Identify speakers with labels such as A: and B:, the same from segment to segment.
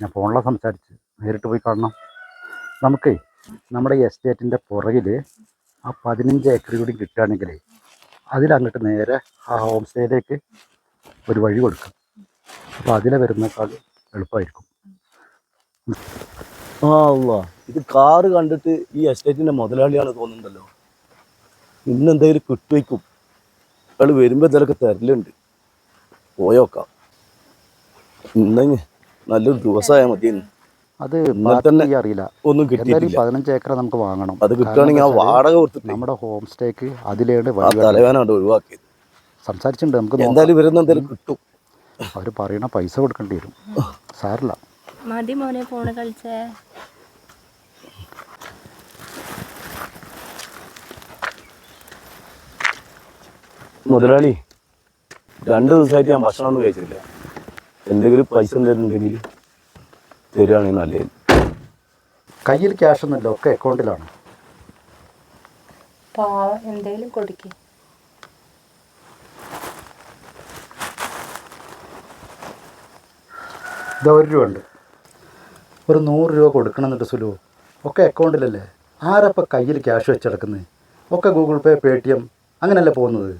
A: ഞാൻ ഫോണിലാണ് സംസാരിച്ച് നേരിട്ട് പോയി കാണണം. നമുക്കേ നമ്മുടെ എസ്റ്റേറ്റിന്റെ പുറകിൽ ആ പതിനഞ്ച് ഏക്കർ കൂടി കിട്ടുകയാണെങ്കിൽ അതിലങ്ങോട്ട് നേരെ ആ ഹോം സ്റ്റേയിലേക്ക് ഒരു വഴി കൊടുക്കും. അപ്പോൾ അതിലെ വരുന്നേക്കാൾ എളുപ്പമായിരിക്കും.
B: ആ ഇത് കാറ് കണ്ടിട്ട് ഈ എസ്റ്റേറ്റിന്റെ മുതലാളിയാണ് തോന്നുന്നുണ്ടല്ലോ. ഇന്ന് എന്തെങ്കിലും കിട്ടുവയ്ക്കും. അയാൾ വരുമ്പോൾ ഇതിലൊക്കെ തരലുണ്ട് പോയോക്കാം. ഇന്നെങ്കിൽ നല്ലൊരു ദിവസമായ മതി
A: അത് അറിയില്ല.
B: ഒന്നും കിട്ടിയില്ല
A: പതിനഞ്ച് ഏക്കർ നമുക്ക് വാങ്ങണം.
B: അത് കിട്ടുകയാണെങ്കിൽ ആ വാടക കൊടുത്തിട്ട്
A: നമ്മുടെ ഹോം സ്റ്റേക്ക് അതിലേട്
B: തലവേനാണ് ഒഴിവാക്കിയത്.
A: സംസാരിച്ചിട്ടുണ്ട് നമുക്ക്
B: എന്തായാലും വരുന്ന എന്തായാലും കിട്ടും.
A: അവർ പറയണ പൈസ കൊടുക്കേണ്ടി വരും. സാറില്ല
C: മതി മോനെ ഫോണ് കളിച്ചേ.
B: മുതലാളി രണ്ട് ദിവസമായിട്ട് ഞാൻ ഭക്ഷണമൊന്നും കഴിച്ചിട്ടില്ല. എന്തെങ്കിലും പൈസ തരുന്നുണ്ടെങ്കിൽ തരികയാണെങ്കിൽ നല്ലത്.
A: കയ്യിൽ ക്യാഷ് ഒന്നുമില്ല ഒക്കെ അക്കൗണ്ടിലാണ്
C: പാവം എന്തെങ്കിലും കൊടുക്കേ.
A: ഇത് ഒരു രൂപ ഉണ്ട് ഒരു നൂറ് രൂപ കൊടുക്കണം എന്നിട്ട് സുലു ഒക്കെ അക്കൗണ്ടിലല്ലേ ആരപ്പോൾ കയ്യിൽ ക്യാഷ് വെച്ചെടുക്കുന്നത് ഒക്കെ Google Pay Paytm അങ്ങനെയല്ലേ പോകുന്നത്?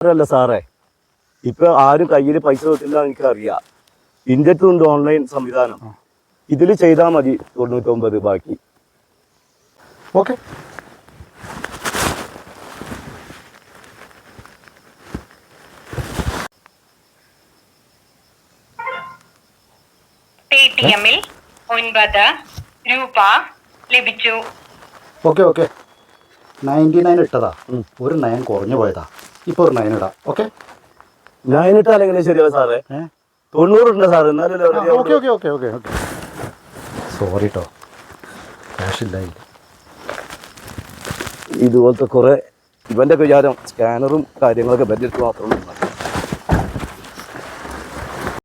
B: അല്ല സാറേ ഇപ്പൊ ആരും കയ്യിൽ പൈസ കിട്ടില്ല എനിക്ക് അറിയാം ഇന്ത്യത്തും ഉണ്ട് ഓൺലൈൻ സംവിധാനം. ഇതിൽ ചെയ്താൽ മതി തൊണ്ണൂറ്റൊമ്പത് ബാക്കി.
A: ഓക്കെ.
D: ഒൻപത് രൂപ ലഭിച്ചു.
A: Okay okay. നയന്റി നയൻ ഇട്ടതാ. ഒരു നയൻ കുറഞ്ഞു പോയതാ. ഇപ്പോൾ ഒരു നയൻ ഇടാം. ഓക്കെ?
B: എങ്ങനെ ശരിയാവും സാറേ.
A: ഓക്കെ ഓക്കെ സോറി കേട്ടോ
B: ഇതുപോലത്തെ കുറെ ഇവന്റെ വിചാരം സ്കാനറും കാര്യങ്ങളൊക്കെ ബഡ്ജറ്റ് മാത്രമേ